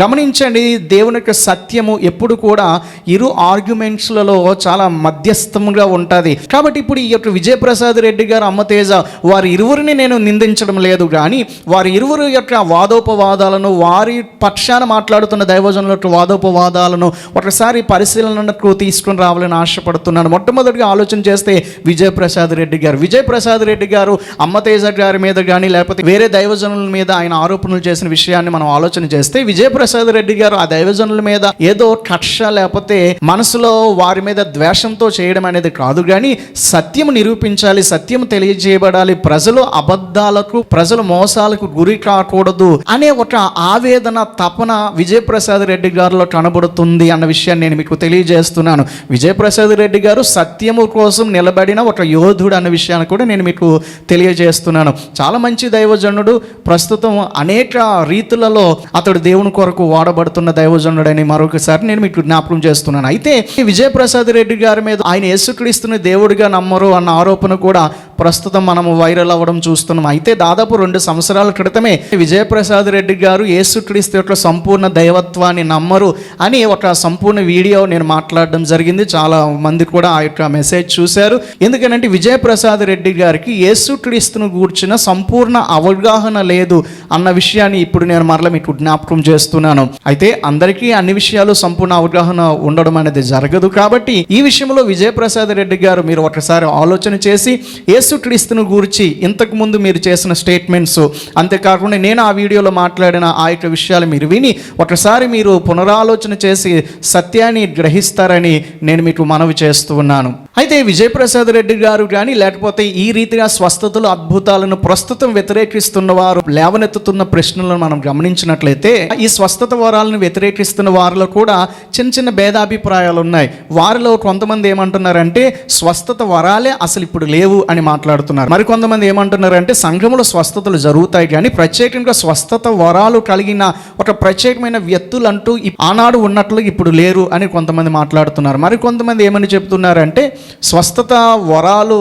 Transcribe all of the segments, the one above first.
గమనించండి దేవుని యొక్క సత్యము ఎప్పుడు కూడా ఇరు ఆర్గ్యుమెంట్స్లలో చాలా మధ్యస్థముగా ఉంటుంది. కాబట్టి ఇప్పుడు ఈ యొక్క విజయప్రసాద్ రెడ్డి గారు అమ్మతేజ వారి ఇరువురిని నేను నిందించడం లేదు కానీ వారి ఇరువురు యొక్క వాదోపవాదాలను వారి పక్షాన మాట్లాడుతున్న దైవజనుల యొక్క వాదోపవాదాలను ఒకసారి పరిశీలనకు తీసుకుని రావాలని ఆశపడుతున్నాను. మొట్టమొదటిగా ఆలోచన చేస్తే విజయప్రసాద్ రెడ్డి గారు. విజయప్రసాద్ రెడ్డి గారు అమ్మతేజ గారి మీద కానీ లేకపోతే వేరే దైవజనుల మీద ఆయన ఆరోపణలు చేసిన విషయాన్ని మనం ఆలోచన చేస్తే విజయప్రసాద్ ప్రసాద్ రెడ్డి గారు ఆ దైవజనుల మీద ఏదో కక్ష లేకపోతే మనసులో వారి మీద ద్వేషంతో చేయడం అనేది కాదు. కానీ సత్యం నిరూపించాలి సత్యం తెలియజేయబడాలి. ప్రజలు అబద్ధాలకు ప్రజలు మోసాలకు గురి కాకూడదు అనే ఒక ఆవేదన తపన విజయప్రసాద్ రెడ్డి గారిలో కనబడుతుంది అన్న విషయాన్ని నేను మీకు తెలియజేస్తున్నాను. విజయప్రసాద్ రెడ్డి గారు సత్యము కోసం నిలబడిన ఒక యోధుడు అన్న విషయాన్ని కూడా నేను మీకు తెలియజేస్తున్నాను. చాలా మంచి దైవజనుడు. ప్రస్తుతం అనేక రీతులలో అతడు దేవుని కొరకు వాడబడుతున్న దైవజనుడని మరొకసారి నేను మీకు జ్ఞాపకం చేస్తున్నాను. అయితే ఈ విజయప్రసాద్ రెడ్డి గారి మీద ఆయన యేసుక్రీస్తుని దేవుడిగా నమ్మరు అన్న ఆరోపణ కూడా ప్రస్తుతం మనము వైరల్ అవ్వడం చూస్తున్నాం. అయితే దాదాపు రెండు సంవత్సరాల క్రితమే విజయప్రసాద్ రెడ్డి గారు యేసుక్రీస్తు యొక్క సంపూర్ణ దైవత్వాన్ని నమ్మరు అని ఒక సంపూర్ణ వీడియో నేను మాట్లాడడం జరిగింది. చాలా మంది కూడా ఆ యొక్క మెసేజ్ చూశారు. ఎందుకంటే విజయప్రసాద్ రెడ్డి గారికి యేసుక్రీస్తును గూర్చిన సంపూర్ణ అవగాహన లేదు అన్న విషయాన్ని ఇప్పుడు నేను మరల మీకు జ్ఞాపకం చేస్తున్నాను. అయితే అందరికీ అన్ని విషయాలు సంపూర్ణ అవగాహన ఉండడం అనేది జరగదు. కాబట్టి ఈ విషయంలో విజయప్రసాద్ రెడ్డి గారు మీరు ఒకసారి ఆలోచన చేసి యేసుక్రీస్తును గూర్చి ఇంతకు ముందు మీరు చేసిన స్టేట్మెంట్స్ అంతేకాకుండా నేను ఆ వీడియోలో మాట్లాడిన ఆ యొక్క విషయాలు మీరు విని ఒకసారి మీరు పునరాలోచన చేసి సత్యాన్ని గ్రహిస్తారని నేను మీకు మనవి చేస్తూ ఉన్నాను. అయితే విజయప్రసాద్ రెడ్డి గారు కానీ లేకపోతే ఈ రీతిగా స్వస్థతలు అద్భుతాలను ప్రస్తుతం వ్యతిరేకిస్తున్న వారు లేవనెత్తుతున్న ప్రశ్నలను మనం గమనించినట్లయితే ఈ స్వస్థత వరాలను వ్యతిరేకిస్తున్న వారిలో కూడా చిన్న చిన్న భేదాభిప్రాయాలు ఉన్నాయి. వారిలో కొంతమంది ఏమంటున్నారంటే స్వస్థత వరాలే అసలు ఇప్పుడు లేవు అని మాట్లాడుతున్నారు. మరి కొంతమంది ఏమంటున్నారంటే సంఘంలో స్వస్థతలు జరుగుతాయి కానీ ప్రత్యేకంగా స్వస్థత వరాలు కలిగిన ఒక ప్రత్యేకమైన వ్యక్తులు అంటూ ఆనాడు ఉన్నట్లు ఇప్పుడు లేరు అని కొంతమంది మాట్లాడుతున్నారు. మరి కొంతమంది ఏమని చెప్తున్నారంటే స్వస్థత వరాలు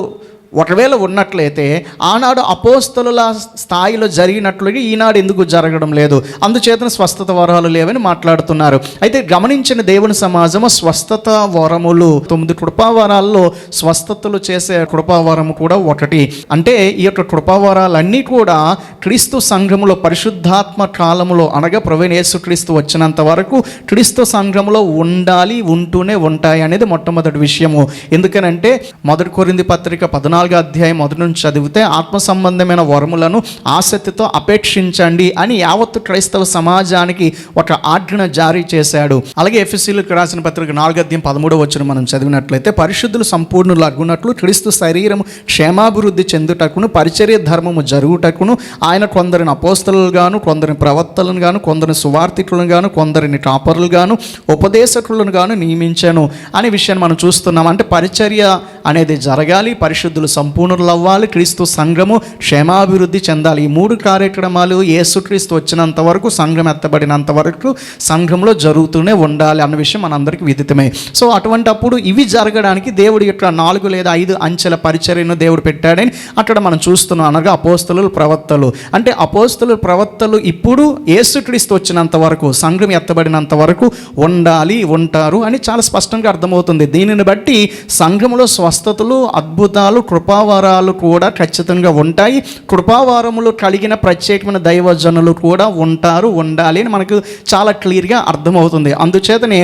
ఒకవేళ ఉన్నట్లయితే ఆనాడు అపోస్తలుల స్థాయిలో జరిగినట్లుగా ఈనాడు ఎందుకు జరగడం లేదు? అందుచేతన స్వస్థత వరాలు లేవని మాట్లాడుతున్నారు. అయితే గమనించిన దేవుని సమాజము స్వస్థత వరములు తొమ్మిది కృపావరాల్లో స్వస్థతలు చేసే కృపావరము కూడా ఒకటి. అంటే ఈ యొక్క కృపావరాలన్నీ కూడా క్రీస్తు సంఘములో పరిశుద్ధాత్మ కాలములో అనగా ప్రవీణ యేసుక్రీస్తు వచ్చినంత వరకు క్రీస్తు సంఘములో ఉండాలి ఉంటూనే ఉంటాయి అనేది మొట్టమొదటి విషయము. ఎందుకనంటే మొదటి కొరింది పత్రిక పద్నాలుగు అధ్యాయం మొదటి నుంచి చదివితే ఆత్మ సంబంధమైన వరములను ఆసక్తితో అపేక్షించండి అని యావత్తు క్రైస్తవ సమాజానికి ఒక ఆజ్ఞ జారీ చేశాడు. అలాగే ఎఫ్ఎస్సీలకు రాసిన పత్రిక నాలుగో అధ్యాయం పదమూడవ వచ్చిన మనం చదివినట్లయితే పరిశుద్ధులు సంపూర్ణులు అగ్గునట్లు క్రీస్తు శరీరం క్షేమాభివృద్ధి చెందుటకును పరిచర్య ధర్మము జరుగుటకును ఆయన కొందరిని అపోస్తలుగాను కొందరిని ప్రవక్తలను గాను కొందరిని సువార్థికులను గాను కొందరిని టాపర్లు గాను ఉపదేశకులను గాను నియమించాను. అనే విషయాన్ని మనం చూస్తున్నాం. అంటే పరిచర్య అనేది జరగాలి పరిశుద్ధులు సంపూర్ణులు అవ్వాలి క్రీస్తు సంఘము క్షేమాభివృద్ధి చెందాలి. ఈ మూడు కార్యక్రమాలు యేసుక్రీస్తు వచ్చినంత వరకు సంఘం ఎత్తబడినంత వరకు సంఘంలో జరుగుతూనే ఉండాలి అన్న విషయం మనందరికీ విదితమే. సో అటువంటి అప్పుడు ఇవి జరగడానికి దేవుడి యొక్క నాలుగు లేదా ఐదు అంచెల పరిచర్యను దేవుడు పెట్టాడని అక్కడ మనం చూస్తున్నాం. అనగా అపోస్తలు ప్రవక్తలు. అంటే అపోస్తలు ప్రవక్తలు ఇప్పుడు యేసుక్రీస్తు వచ్చినంత వరకు సంఘం ఎత్తబడినంత వరకు ఉండాలి ఉంటారు అని చాలా స్పష్టంగా అర్థమవుతుంది. దీనిని బట్టి సంఘములో స్వస్థతలు అద్భుతాలు కృపావరాలు కూడా ఖచ్చితంగా ఉంటాయి. కృపావారములు కలిగిన ప్రత్యేకమైన దైవజనులు కూడా ఉంటారు ఉండాలి అని మనకు చాలా క్లియర్గా అర్థమవుతుంది. అందుచేతనే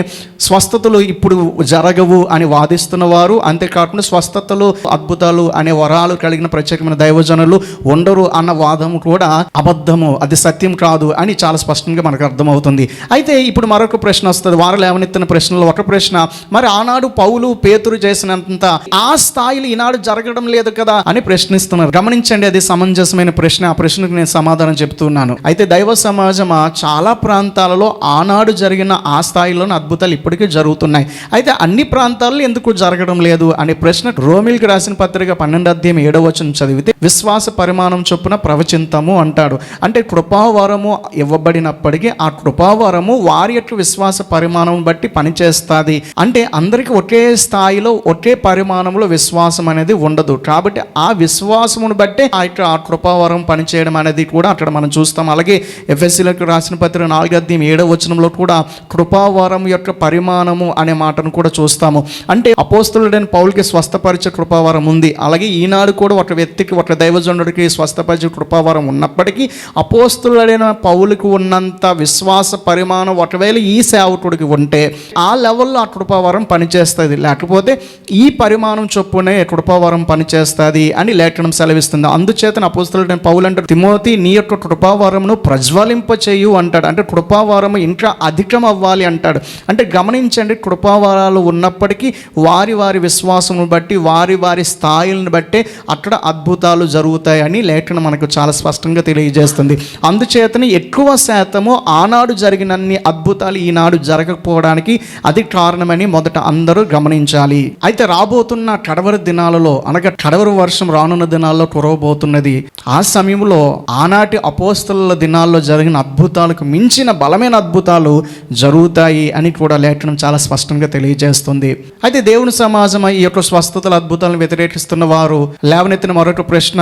స్వస్థతలు ఇప్పుడు జరగవు అని వాదిస్తున్న వారు అంతేకాకుండా స్వస్థతలు అద్భుతాలు అనే వరాలు కలిగిన ప్రత్యేకమైన దైవజనులు ఉండరు అన్న వాదము కూడా అబద్ధము అది సత్యం కాదు అని చాలా స్పష్టంగా మనకు అర్థమవుతుంది. అయితే ఇప్పుడు మరొక ప్రశ్న వస్తుంది వారు లేవనెత్తిన ప్రశ్నలో ఒక ప్రశ్న మరి ఆనాడు పౌలు పేతురు చేసినంత ఆ స్థాయిలో ఈనాడు జరగడం లేదు కదా? అని ప్రశ్నిస్తున్నారు. గమనించండి అది సమంజసమైన ప్రశ్న. ఆ ప్రశ్నకు నేను సమాధానం చెప్తున్నాను. అయితే దైవ సమాజమా? చాలా ప్రాంతాలలో ఆనాడు జరిగిన ఆ స్థాయిలోని అద్భుతాలు ఇప్పటికీ జరుగుతున్నాయి. అయితే అన్ని ప్రాంతాల్లో ఎందుకు జరగడం లేదు? అనే ప్రశ్న రోమిల్కి రాసిన పత్రిక పన్నెండు అధ్యాయం ఏడవ వచనం చదివితే విశ్వాస పరిమాణం చొప్పున ప్రవచింతము అంటాడు. అంటే కృపావరము ఇవ్వబడినప్పటికీ ఆ కృపావరము వారి యొక్క విశ్వాస పరిమాణం బట్టి పనిచేస్తుంది. అంటే అందరికీ ఒకే స్థాయిలో ఒకే పరిమాణంలో విశ్వాసం అనేది ఉండదు. ఉండదు కాబట్టి ఆ విశ్వాసమును బట్టే ఆ యొక్క ఆ కృపావరం పనిచేయడం అనేది కూడా అక్కడ మనం చూస్తాం. అలాగే ఎఫ్ఎస్సీలకు రాసిన పత్రిక నాలుగద్యం ఏడవ వచనంలో కూడా కృపావరం యొక్క పరిమాణము అనే మాటను కూడా చూస్తాము. అంటే అపోస్తులుడైన పౌలకి స్వస్థపరిచే కృపావరం ఉంది. అలాగే ఈనాడు కూడా ఒక వ్యక్తికి ఒక దైవజనుడికి స్వస్థపరిచే కృపావరం ఉన్నప్పటికీ అపోస్తులుడైన పౌలుకి ఉన్నంత విశ్వాస పరిమాణం ఒకవేళ ఈ సేవకుడికి ఉంటే ఆ లెవెల్లో ఆ కృపావరం పనిచేస్తుంది. లేకపోతే ఈ పరిమాణం చొప్పునే కృపావరం పనిచేస్తుంది అని లేఖనం సెలవిస్తుంది. అందుచేత అపోస్తులుడైన పౌలు అంటాడు తిమోతి నీ యొక్క కృపావారమును ప్రజ్వలింప చేయు అంటాడు. అంటే కృపావారము ఇంకా అధికం అవ్వాలి అంటాడు. అంటే గమనించండి కృపావారాలు ఉన్నప్పటికీ వారి వారి విశ్వాసమును బట్టి వారి వారి స్థాయిలను బట్టి అక్కడ అద్భుతాలు జరుగుతాయని లేఖనం మనకు చాలా స్పష్టంగా తెలియజేస్తుంది. అందుచేతనే ఎక్కువ శాతము ఆనాడు జరిగినన్ని అద్భుతాలు ఈనాడు జరగకపోవడానికి అది కారణమని మొదట అందరూ గమనించాలి. అయితే రాబోతున్న కడవరి దినాలలో అనగా కడవరి వర్షం రానున్న దినాల్లో కురవబోతున్నది. ఆ సమయంలో ఆనాటి అపోస్తల దినాల్లో జరిగిన అద్భుతాలకు మించిన బలమైన అద్భుతాలు జరుగుతాయి అని కూడా లేఖనం చాలా స్పష్టంగా తెలియజేస్తుంది. అయితే దేవుని సమాజం ఈ యొక్క స్వస్థతల అద్భుతాలను వ్యతిరేకిస్తున్న వారు లేవనెత్తిన మరొక ప్రశ్న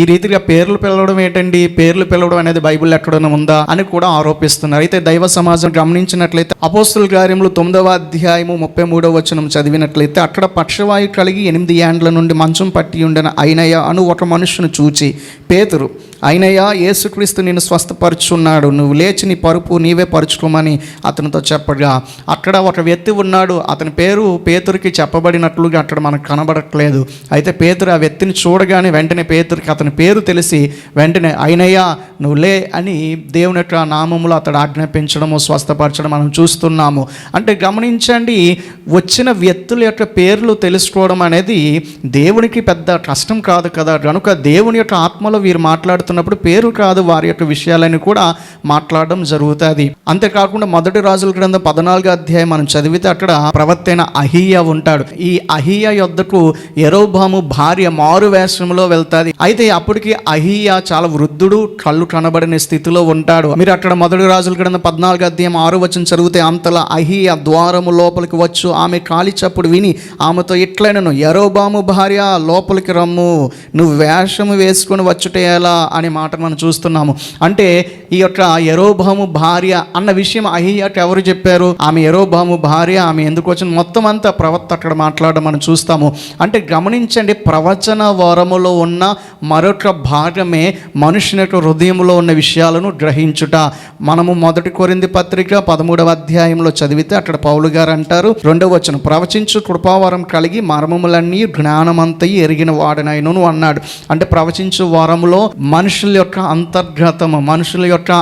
ఈ రీతిగా పేర్లు పిలవడం ఏంటండి? పేర్లు పిలవడం అనేది బైబిల్ ఎక్కడైనా ఉందా అని కూడా ఆరోపిస్తున్నారు. అయితే దైవ సమాజం గమనించినట్లయితే అపోస్తుల కార్యములు తొమ్మిదవ అధ్యాయము ముప్పై మూడవ వచనం చదివినట్లయితే అక్కడ పక్షవాయు కలిగి ఎనిమిది ఏండ్ల నుండి మంచం పట్టి ఉండిన అయినయ్య అను ఒక మనుషును చూచి పేతురు అయినయ్యా యేసుక్రీస్తు నేను స్వస్థపరుచున్నాడు. నువ్వు లేచి నీ పరుపు నీవే పరుచుకోమని అతనితో చెప్పగా అక్కడ ఒక వ్యక్తి ఉన్నాడు. అతని పేరు పేతురికి చెప్పబడినట్లుగా అక్కడ మనకు కనబడట్లేదు. అయితే పేతురు ఆ వ్యక్తిని చూడగానే వెంటనే పేతురికి అతని పేరు తెలిసి వెంటనే అయినయ్యా నువ్వు లే అని దేవుని యొక్క నామములో అతడు ఆజ్ఞాపించడము స్వస్థపరచడం మనం చూస్తున్నాము. అంటే గమనించండి వచ్చిన వ్యక్తుల యొక్క పేర్లు తెలుసుకోవడం అనేది దేవునికి పెద్ద కష్టం కాదు కదా. కనుక దేవుని యొక్క ఆత్మలో వీరు మాట్లాడుతున్నప్పుడు పేరు కాదు వారి యొక్క విషయాలని కూడా మాట్లాడడం జరుగుతుంది. అంతేకాకుండా మొదటి రాజుల గ్రంథం పద్నాలుగో అధ్యాయం మనం చదివితే అక్కడ ప్రవర్తైన అహియ ఉంటాడు. ఈ అహియ యొద్దకు ఎరోబాము భార్య మారు వేషంలో వెళ్తాది. అయితే అప్పటికి అహియ చాలా వృద్ధుడు కళ్ళు కనబడిన స్థితిలో ఉంటాడు. మీరు అక్కడ మొదటి రాజుల గ్రంథం పద్నాలుగు అధ్యాయం ఆరు వచ్చిన చదివితే అంతలా అహియ ద్వారము లోపలికి వచ్చు. ఆమె కాలి చప్పుడు విని ఆమెతో ఇట్లైనను ఎరోబాము భార్య లోపలికి రమ్ము. నువ్వు వేషము వేసుకొని వచ్చుటే ఎలా? అనే మాట మనం చూస్తున్నాము. అంటే ఈ యొక్క ఎరోబాము భార్య అన్న విషయం అహియాకి ఎవరు చెప్పారు? ఆమె ఎరోభాము భార్య ఆమె ఎందుకు వచ్చిన మొత్తం అంతా ప్రవక్త అక్కడ మాట్లాడడం మనం చూస్తాము. అంటే గమనించండి ప్రవచన వరములో ఉన్న మరొక భాగమే మనుషుని యొక్క హృదయంలో ఉన్న విషయాలను గ్రహించుట. మనము మొదటి కొరింది పత్రిక పదమూడవ అధ్యాయంలో చదివితే అక్కడ పౌలు గారు అంటారు రెండవ వచనం ప్రవచించు కృపావరం కలిగి మర్మములన్నీ జ్ఞానమంతయి ఎరిగిన వాడనైనను అన్నాడు. అంటే ప్రవచించు వరములో మనుషుల యొక్క అంతర్గతము మనుషుల యొక్క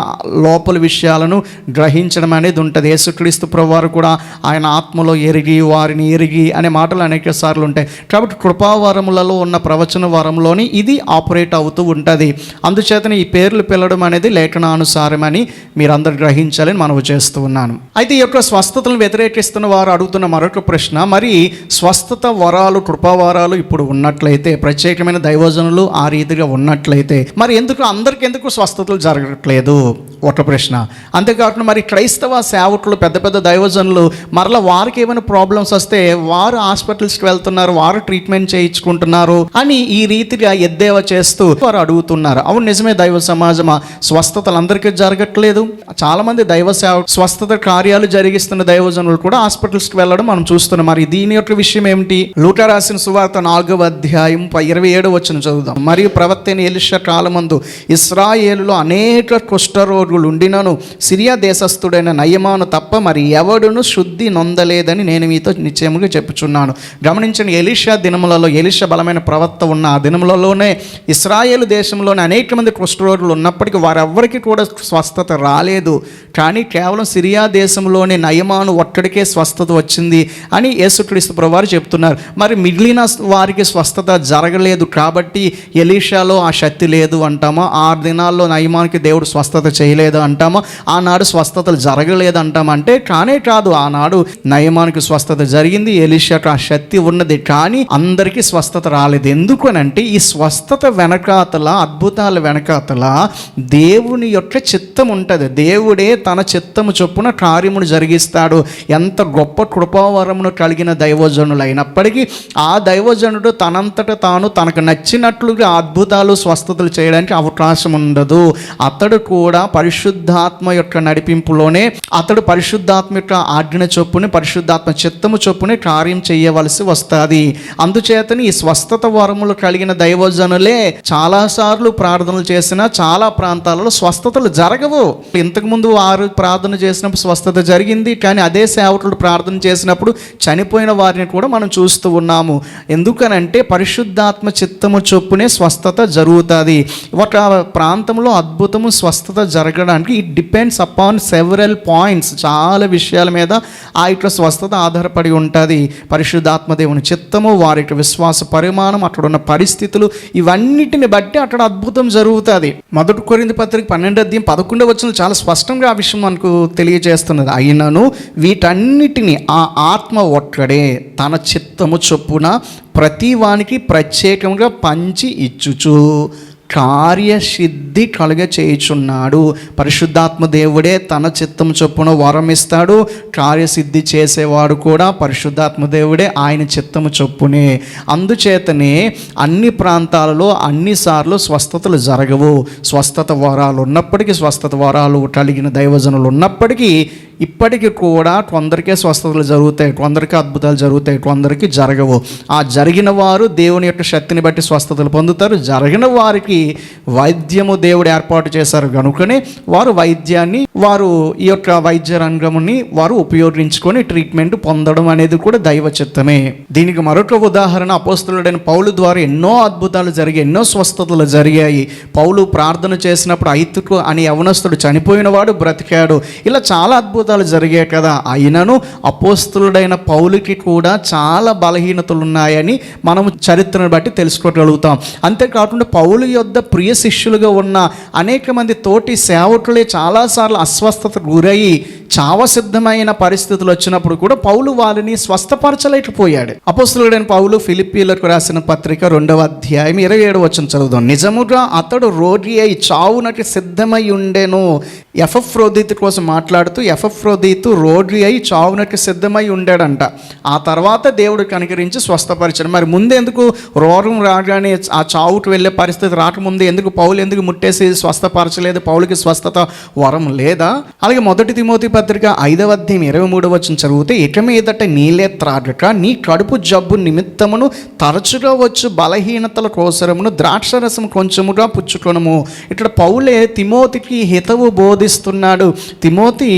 లోపల విషయాలను గ్రహించడం అనేది ఉంటుంది. యేసుక్రీస్తు ప్రభువారు కూడా ఆయన ఆత్మలో ఎరిగి వారిని ఎరిగి అనే మాటలు అనేక సార్లు ఉంటాయి. కాబట్టి కృపావరములలో ఉన్న ప్రవచన వరంలోని ఇది ఆపరేట్ అవుతూ ఉంటుంది. అందుచేతనే ఈ పేర్లు పిల్లడం అనేది లేఖనానుసారమని మీరందరూ గ్రహించాలని మనవి చేస్తూ ఉన్నాను. అయితే ఈ యొక్క స్వస్థతలను వ్యతిరేకిస్తున్న వారు అడుగుతున్న మరొక ప్రశ్న మరి స్వస్థత వరాలు కృపావరాలు ఇప్పుడు ఉన్నట్లయితే ప్రత్యేకమైన దైవజనులు ఆ రీతిగా ఉన్నట్లయితే మరి ఎందుకు అందరికి ఎందుకు స్వస్థతలు జరగట్లేదు? ఒక ప్రశ్న. అంతేకాకుండా మరి క్రైస్తవ సేవకులు పెద్ద పెద్ద దైవజనులు మరలా వారికి ఏమైనా ప్రాబ్లమ్స్ వస్తే వారు హాస్పిటల్స్కి వెళ్తున్నారు వారు ట్రీట్మెంట్ చేయించుకుంటున్నారు అని ఈ రీతిగా ఎద్దేవా చేస్తూ వారు అడుగుతున్నారు. అవును నిజమే దైవ సమాజమా? స్వస్థతలు అందరికీ జరగట్లేదు. చాలా మంది దైవ సేవ స్వస్థత కార్యాలు జరిగిస్తున్న దైవజనులు కూడా హాస్పిటల్స్కి వెళ్ళడం మనం చూస్తున్నాం. మరి దీని యొక్క విషయం ఏమిటి? లూట రాసిన సువార్త నాలుగవ అధ్యాయం ఇరవై ఏడు వచ్చిన చదువుదాం. మరియు ప్రవర్తన ఎలిష కాలం కాలమందు ఇస్రాయేలులో అనేక కుష్ఠరోగులు ఉండినను సిరియా దేశస్థుడైన నయమాను తప్ప మరి ఎవడును శుద్ధి నొందలేదని నేను మీతో నిశ్చయముగా చెప్పుచున్నాను. గమనించిన ఎలిషా దినములలో ఎలిషా బలమైన ప్రవక్త ఉన్న ఆ దినములలోనే ఇస్రాయేల్ దేశంలోనే అనేక మంది కుష్ఠరోగులు ఉన్నప్పటికీ వారెవ్వరికి కూడా స్వస్థత రాలేదు. కానీ కేవలం సిరియా దేశంలోనే నయమాను ఒక్కడికే స్వస్థత వచ్చింది అని యేసుక్రీస్తు ప్రభువారు చెప్తున్నారు. మరి మిగిలిన వారికి స్వస్థత జరగలేదు కాబట్టి ఎలీషాలో ఆ శక్తి లేదు అంటామా? ఆరు దినాల్లో నయమానికి దేవుడు స్వస్థత చేయలేదు అంటామా? ఆనాడు స్వస్థతలు జరగలేదు అంటామంటే కానే కాదు ఆనాడు నయమానికి స్వస్థత జరిగింది ఎలిషాకు ఆ శక్తి ఉన్నది కానీ అందరికీ స్వస్థత రాలేదు. ఎందుకు అని అంటే ఈ స్వస్థత వెనకాతల అద్భుతాల వెనకాతల దేవుని యొక్క చిత్తం ఉంటుంది. దేవుడే తన చిత్తము చొప్పున కార్యమును జరిగిస్తాడు. ఎంత గొప్ప కృపావరమును కలిగిన దైవజనులు అయినప్పటికీ ఆ దైవజనుడు తనంతట తాను తనకు నచ్చినట్లుగా అద్భుతాలు స్వస్థతలు చేయడానికి అవకాశం ఉండదు. అతడు కూడా పరిశుద్ధాత్మ యొక్క నడిపింపులోనే అతడు పరిశుద్ధాత్మ యొక్క ఆజ్ఞ చొప్పుని పరిశుద్ధాత్మ చిత్తము చొప్పునే కార్యం చేయవలసి వస్తుంది. అందుచేతని ఈ స్వస్థత వరములు కలిగిన దైవజనులే చాలాసార్లు ప్రార్థనలు చేసినా చాలా ప్రాంతాలలో స్వస్థతలు జరగవు. ఇంతకుముందు వారు ప్రార్థన చేసినప్పుడు స్వస్థత జరిగింది కానీ అదే సేవకుడు ప్రార్థన చేసినప్పుడు చనిపోయిన వారిని కూడా మనం చూస్తూ ఉన్నాము. ఎందుకనంటే పరిశుద్ధాత్మ చిత్తము చొప్పునే స్వస్థత జరుగుతుంది. ఒక ప్రాంతంలో అద్భుతము స్వస్థత జరగడానికి it depends upon several points చాలా విషయాల మీద ఆ యొక్క స్వస్థత ఆధారపడి ఉంటుంది. పరిశుద్ధాత్మ దేవుని చిత్తము వారి యొక్క విశ్వాస పరిమాణం అక్కడ ఉన్న పరిస్థితులు ఇవన్నిటిని బట్టి అక్కడ అద్భుతం జరుగుతుంది. మొదటి కొరింది పత్రిక పన్నెండు అధ్యాయం పదకొండవ వచ్చిన చాలా స్పష్టంగా ఆ విషయం మనకు తెలియజేస్తున్నది. అయినను వీటన్నిటిని ఆ ఆత్మ ఒక్కడే తన చిత్తము చొప్పున ప్రతి వానికి ప్రత్యేకంగా పంచి ఇచ్చుచు. కార్యసిద్ధి కలుగ చేయుచున్నాడు. పరిశుద్ధాత్మ దేవుడే తన చిత్తం చొప్పున వరం ఇస్తాడు కార్యసిద్ధి చేసేవాడు కూడా పరిశుద్ధాత్మ దేవుడే ఆయన చిత్తము చొప్పునే. అందుచేతనే అన్ని ప్రాంతాలలో అన్నిసార్లు స్వస్థతలు జరగవు. స్వస్థత వరాలు ఉన్నప్పటికీ స్వస్థత వరాలు కలిగిన దైవజనులు ఉన్నప్పటికీ ఇప్పటికీ కూడా కొందరికే స్వస్థతలు జరుగుతాయి కొందరికి అద్భుతాలు జరుగుతాయి కొందరికి జరగవు. ఆ జరిగిన వారు దేవుని యొక్క శక్తిని బట్టి స్వస్థతలు పొందుతారు. జరిగిన వారికి వైద్యము దేవుడు ఏర్పాటు చేశారు కనుకనే వారు వైద్యాన్ని వారు ఈ యొక్క వైద్య రంగముని వారు ఉపయోగించుకొని ట్రీట్మెంట్ పొందడం అనేది కూడా దైవ చిత్తమే. దీనికి మరొక ఉదాహరణ అపోస్తులుడైన పౌలు ద్వారా ఎన్నో అద్భుతాలు జరిగాయి ఎన్నో స్వస్థతలు జరిగాయి. పౌలు ప్రార్థన చేసినప్పుడు ఐతుకు అని యవనస్తుడు చనిపోయిన వాడు బ్రతికాడు. ఇలా చాలా అద్భుతాలు జరిగాయి కదా అయినను అపోస్తులుడైన పౌలుకి కూడా చాలా బలహీనతలు ఉన్నాయని మనము చరిత్రను బట్టి తెలుసుకోగలుగుతాం. అంతేకాకుండా పౌలు యొద్ద ప్రియ శిష్యులుగా ఉన్న అనేక మంది తోటి సేవకులే చాలాసార్లు అస్వస్థత గురయ్యి చావసిద్ధమైన పరిస్థితులు వచ్చినప్పుడు కూడా పౌలు వారిని స్వస్థపరచలేకపోయాడు. అపోస్తులుడైన పౌలు ఫిలిపీలకు రాసిన పత్రిక రెండవ అధ్యాయం ఇరవై ఏడు వచ్చిన చదువుదాం. నిజముగా అతడు రోగి అయి చావునకి సిద్ధమై ఉండెను. ఎఫ్రోదీతు కోసం మాట్లాడుతూ ఎపఫ్రోదీతు రోగి అయి చావునకి సిద్ధమై ఉండాడంట. ఆ తర్వాత దేవుడు కనికరించి స్వస్థపరిచాడు. మరి ముందెందుకు రోగం రాగానే ఆ చావుకు వెళ్ళే పరిస్థితి రాకముందు ఎందుకు పౌలు ఎందుకు ముట్టేసి స్వస్థపరచలేదు? పౌలకి స్వస్థత వరం లేదా? అలాగే మొదటి తిమోతి పత్రిక ఐదవ అధ్యాయం ఇరవై మూడవ వచ్చిన చదివితే ఇక మీదట నీలే త్రాగక నీ కడుపు జబ్బు నిమిత్తమును తరచుగా వచ్చు బలహీనతల కోసరమును ద్రాక్షరసం కొంచెముగా పుచ్చుకొనము. ఇక్కడ పౌలే తిమోతికి హితవు బోధిస్తున్నాడు. తిమోతి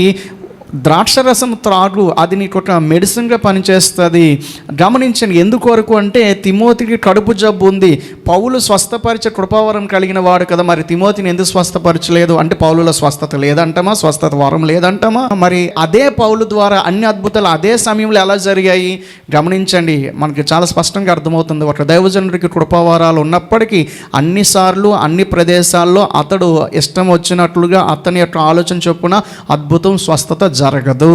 ద్రాక్షరసం త్రాగు అది నీకు ఒక మెడిసిన్గా పనిచేస్తుంది. గమనించండి ఎందుకొరకు అంటే తిమోతికి కడుపు జబ్బు ఉంది. పౌలు స్వస్థపరిచే కృపావరం కలిగిన వాడు కదా మరి తిమోతిని ఎందుకు స్వస్థపరచలేదు? అంటే పౌలుల స్వస్థత లేదంటామా? స్వస్థత వరం లేదంటామా? మరి అదే పౌలు ద్వారా అన్ని అద్భుతాలు అదే సమయంలో ఎలా జరిగాయి? గమనించండి మనకి చాలా స్పష్టంగా అర్థమవుతుంది. ఒక దైవజనుడికి కృపావరాలు ఉన్నప్పటికీ అన్నిసార్లు అన్ని ప్రదేశాల్లో అతడు ఇష్టం వచ్చినట్లుగా అతని యొక్క ఆలోచన చొప్పున అద్భుతం స్వస్థత జరగదు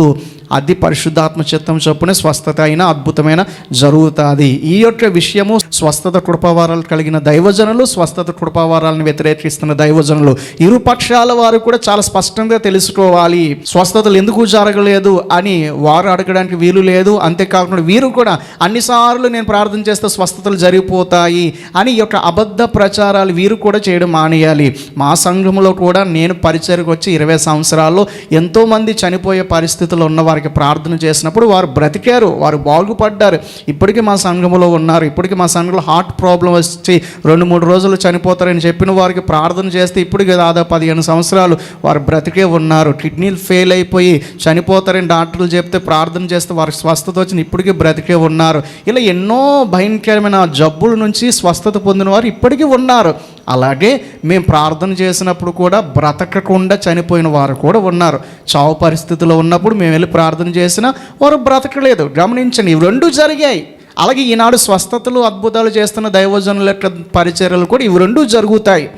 అది పరిశుద్ధాత్మ చిత్తం చొప్పున స్వస్థత అయినా అద్భుతమైన జరుగుతుంది. ఈ యొక్క విషయము స్వస్థత కృపవారాలు కలిగిన దైవజనులు స్వస్థత కృపవారాలను వ్యతిరేకిస్తున్న దైవజనులు. ఇరు పక్షాల వారు కూడా చాలా స్పష్టంగా తెలుసుకోవాలి. స్వస్థతలు ఎందుకు జరగలేదు అని వారు అడగడానికి వీలు లేదు. అంతేకాకుండా వీరు కూడా అన్నిసార్లు నేను ప్రార్థన చేస్తే స్వస్థతలు జరిగిపోతాయి అని ఈ యొక్క అబద్ధ ప్రచారాలు వీరు కూడా చేయడం మానేయాలి. మా సంఘంలో కూడా నేను పరిచయకు వచ్చి ఇరవై సంవత్సరాల్లో ఎంతోమంది చనిపోయే పరిస్థితులు ఉన్నవారు వారికి ప్రార్థన చేసినప్పుడు వారు బ్రతికారు వారు బాగుపడ్డారు. ఇప్పటికీ మా సంఘంలో ఉన్నారు ఇప్పటికీ మా సంఘంలో హార్ట్ ప్రాబ్లం వచ్చి రెండు మూడు రోజులు చనిపోతారని చెప్పిన వారికి ప్రార్థన చేస్తే ఇప్పటికి దాదాపు పదిహేను సంవత్సరాలు వారు బ్రతికే ఉన్నారు. కిడ్నీలు ఫెయిల్ అయిపోయి చనిపోతారని డాక్టర్లు చెప్తే ప్రార్థన చేస్తే వారికి స్వస్థత వచ్చిన ఇప్పటికీ బ్రతికే ఉన్నారు. ఇలా ఎన్నో భయంకరమైన జబ్బుల నుంచి స్వస్థత పొందిన వారు ఇప్పటికీ ఉన్నారు. అలాగే మేము ప్రార్థన చేసినప్పుడు కూడా బ్రతకకుండా చనిపోయిన వారు కూడా ఉన్నారు. చావు పరిస్థితిలో ఉన్నప్పుడు మేము వెళ్ళి ప్రార్థన చేసినా వారు బ్రతకలేదు. గమనించండి ఇవి రెండు జరిగాయి. అలాగే ఈనాడు స్వస్థతలు అద్భుతాలు చేస్తున్న దైవజనుల యొక్క పరిచర్యలు కూడా ఇవి రెండు జరుగుతాయి.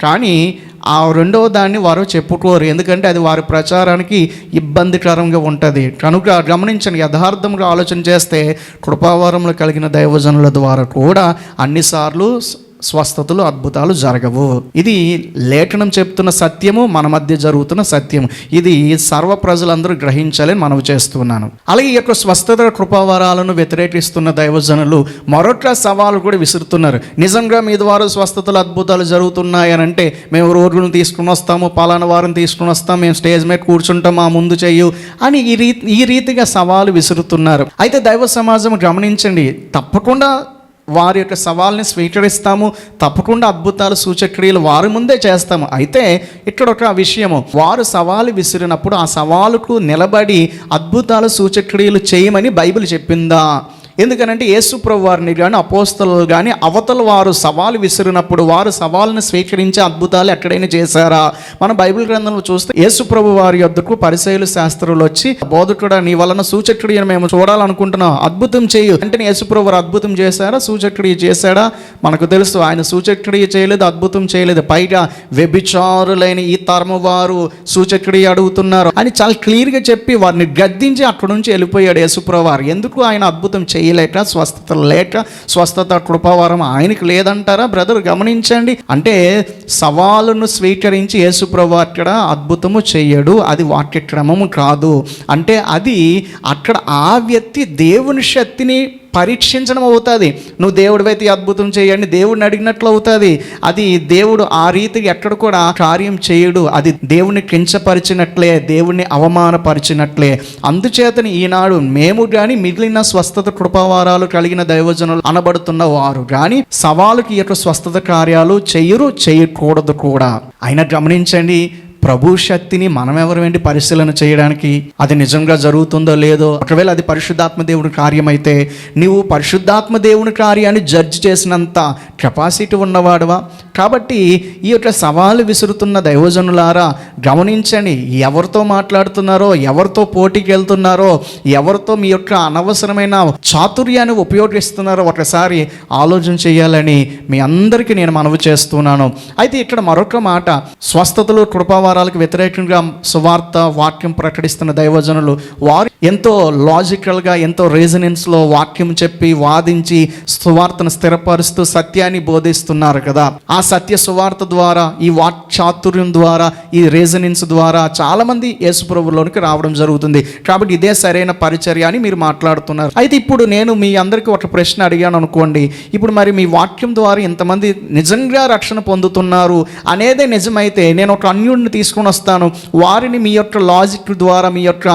కానీ ఆ రెండవ దాన్ని వారు చెప్పుకోరు. ఎందుకంటే అది వారి ప్రచారానికి ఇబ్బందికరంగా ఉంటుంది. కనుక గమనించండి యథార్థంగా ఆలోచన చేస్తే కృపావరంలో కలిగిన దైవజనుల ద్వారా కూడా అన్నిసార్లు స్వస్థతలు అద్భుతాలు జరగవు. ఇది లేఖనం చెప్తున్న సత్యము మన మధ్య జరుగుతున్న సత్యం ఇది సర్వ ప్రజలందరూ గ్రహించాలని మనవి చేస్తున్నాను. అలాగే ఈ యొక్క స్వస్థత కృపావరాలను వ్యతిరేకిస్తున్న దైవజనులు మరొక సవాలు కూడా విసురుతున్నారు. నిజంగా మీ ద్వారా స్వస్థతలు అద్భుతాలు జరుగుతున్నాయనంటే అంటే మేము రోడ్లను తీసుకుని వస్తాము పలానా వారిని తీసుకుని వస్తాం మేము స్టేజ్ మీద కూర్చుంటాం మా ముందు చెయ్యు అని ఈ రీతి ఈ రీతిగా సవాలు విసురుతున్నారు. అయితే దైవ సమాజం గమనించండి తప్పకుండా వారి యొక్క సవాల్ని స్వీకరిస్తాము. తప్పకుండా అద్భుతాలు సూచక్రియలు వారి ముందే చేస్తాము. అయితే ఇక్కడ ఒక విషయము. వారు సవాలు విసిరినప్పుడు ఆ సవాలుకు నిలబడి అద్భుతాలు సూచక్రియలు చేయమని బైబిల్ చెప్పిందా? ఎందుకనంటే యేసుప్రభు వారిని కానీ అపోస్తలు కానీ అవతల వారు సవాలు విసిరినప్పుడు వారు సవాల్ని స్వీకరించే అద్భుతాలు ఎక్కడైనా చేశారా? మన బైబిల్ గ్రంథంలో చూస్తే యేసుప్రభు వారి యొద్దకు పరిశైలు శాస్త్రులు వచ్చి బోధకుడు నీ వలన సూచకుడు మేము చూడాలనుకుంటున్నాం. అద్భుతం చేయు. అంటే యేసుప్రభు వారు అద్భుతం చేశారా? సూచకుడి చేశాడా? మనకు తెలుసు ఆయన సూచకుడి చేయలేదు అద్భుతం చేయలేదు. పైగా వ్యభిచారులైన ఈ తరము వారు సూచకుడి అడుగుతున్నారు అని చాలా క్లియర్గా చెప్పి వారిని గద్దించి అక్కడి నుంచి వెళ్ళిపోయాడు యేసుప్రభు వారు. ఎందుకు ఆయన అద్భుతం లేక స్వస్థత లేక స్వస్థత కృపావరం ఆయనకి లేదంటారా? బ్రదర్ గమనించండి. అంటే సవాలును స్వీకరించి యేసుప్రభు అక్కడ అద్భుతము చెయ్యడు. అది వాక్యక్రమము కాదు. అంటే అది అక్కడ ఆ వ్యక్తి దేవుని శక్తిని పరీక్షించడం అవుతుంది. నువ్వు దేవుడివైతే అద్భుతం చేయండి. దేవుడిని అడిగినట్లు అవుతుంది. అది దేవుడు ఆ రీతికి ఎక్కడ కూడా కార్యం చేయడు. అది దేవుని కించపరిచినట్లే దేవుణ్ణి అవమానపరిచినట్లే. అందుచేతని ఈనాడు మేము కానీ మిగిలిన స్వస్థత కృపావారాలు కలిగిన దైవజనులు అనబడుతున్న వారు కానీ సవాలుకి యొక్క స్వస్థత కార్యాలు చేయరు చేయకూడదు కూడా. అయినా గమనించండి ప్రభు శక్తిని మనం ఎవరు పరిశీలన చేయడానికి అది నిజంగా జరుగుతుందో లేదో ఒకవేళ అది పరిశుద్ధాత్మ దేవుని కార్యమైతే నీవు పరిశుద్ధాత్మ దేవుని కార్యాన్ని జడ్జ్ చేసినంత కెపాసిటీ ఉన్నవాడువా? కాబట్టి ఈ యొక్క సవాలు విసురుతున్న దైవజనులారా గమనించండి ఎవరితో మాట్లాడుతున్నారో ఎవరితో పోటీకి వెళ్తున్నారో ఎవరితో మీ యొక్క అనవసరమైన చాతుర్యాన్ని ఉపయోగిస్తున్నారో ఒకసారి ఆలోచన చేయాలని మీ అందరికీ నేను మనవి చేస్తున్నాను. అయితే ఇక్కడ మరొక మాట స్వస్థతలు కృపావారాలకు వ్యతిరేకంగా సువార్త వాక్యం ప్రకటిస్తున్న దైవజనులు వారు ఎంతో లాజికల్గా ఎంతో రీజనెన్స్లో వాక్యం చెప్పి వాదించి సువార్తను స్థిరపరుస్తూ సత్యాన్ని బోధిస్తున్నారు కదా. ఆ సత్య సువార్త ద్వారా ఈ వాక్ చాతుర్యం ద్వారా ఈ రీజనిన్స్ ద్వారా చాలామంది యేసుప్రభులోనికి రావడం జరుగుతుంది. కాబట్టి ఇదే సరైన పరిచర్య అని మీరు మాట్లాడుతున్నారు. అయితే ఇప్పుడు నేను మీ అందరికీ ఒక ప్రశ్న అడిగాను అనుకోండి. ఇప్పుడు మరి మీ వాక్యం ద్వారా ఇంతమంది నిజంగా రక్షణ పొందుతున్నారు అనేదే నిజమైతే నేను ఒక అన్యుడిని తీసుకొని వస్తాను. వారిని మీ యొక్క లాజిక్ ద్వారా మీ యొక్క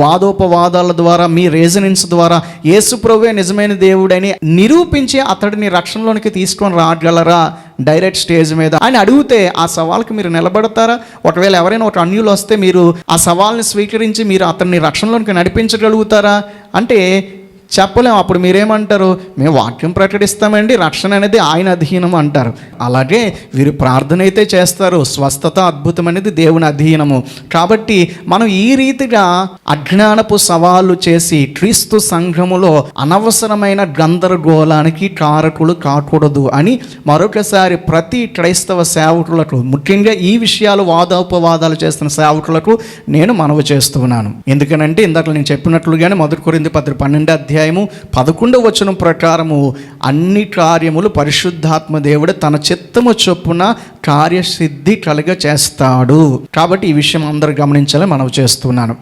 వాదోపవాదాల ద్వారా మీ రీజనిన్స్ ద్వారా యేసుప్రభువే నిజమైన దేవుడని నిరూపించి అతడిని రక్షణలోనికి తీసుకొని రాగలరా? డైరెక్ట్ స్టేజ్ మీద అని అడిగితే ఆ సవాల్కి మీరు నిలబడతారా? ఒకవేళ ఎవరైనా ఒక అన్యులు వస్తే మీరు ఆ సవాల్ని స్వీకరించి మీరు అతన్ని రక్షణలోనికి నడిపించగలుగుతారా? అంటే చెప్పలేం. అప్పుడు మీరేమంటారు? మేము వాక్యం ప్రకటిస్తామండి రక్షణ అనేది ఆయన అధీనం అంటారు. అలాగే వీరు ప్రార్థన అయితే చేస్తారు. స్వస్థత అద్భుతం అనేది దేవుని అధీనము. కాబట్టి మనం ఈ రీతిగా అజ్ఞానపు సవాళ్ళు చేసి క్రీస్తు సంఘములో అనవసరమైన గందరగోళానికి కారకులు కాకూడదు అని మరొకసారి ప్రతి క్రైస్తవ సేవకులకు ముఖ్యంగా ఈ విషయాలు వాదోపవాదాలు చేస్తున్న సేవకులకు నేను మనవి చేస్తున్నాను. ఎందుకనంటే ఇందాక నేను చెప్పినట్లుగానే మొదటి కొరింది పత్రిక పన్నెండు అధ్యాయం అధ్యాయము పదకొండవ వచనం ప్రకారము అన్ని కార్యములు పరిశుద్ధాత్మ దేవుడు తన చిత్తము చొప్పున కార్యసిద్ధి కలుగ చేస్తాడు కాబట్టి ఈ విషయం అందరూ గమనించాలని మనవి చేస్తున్నాను.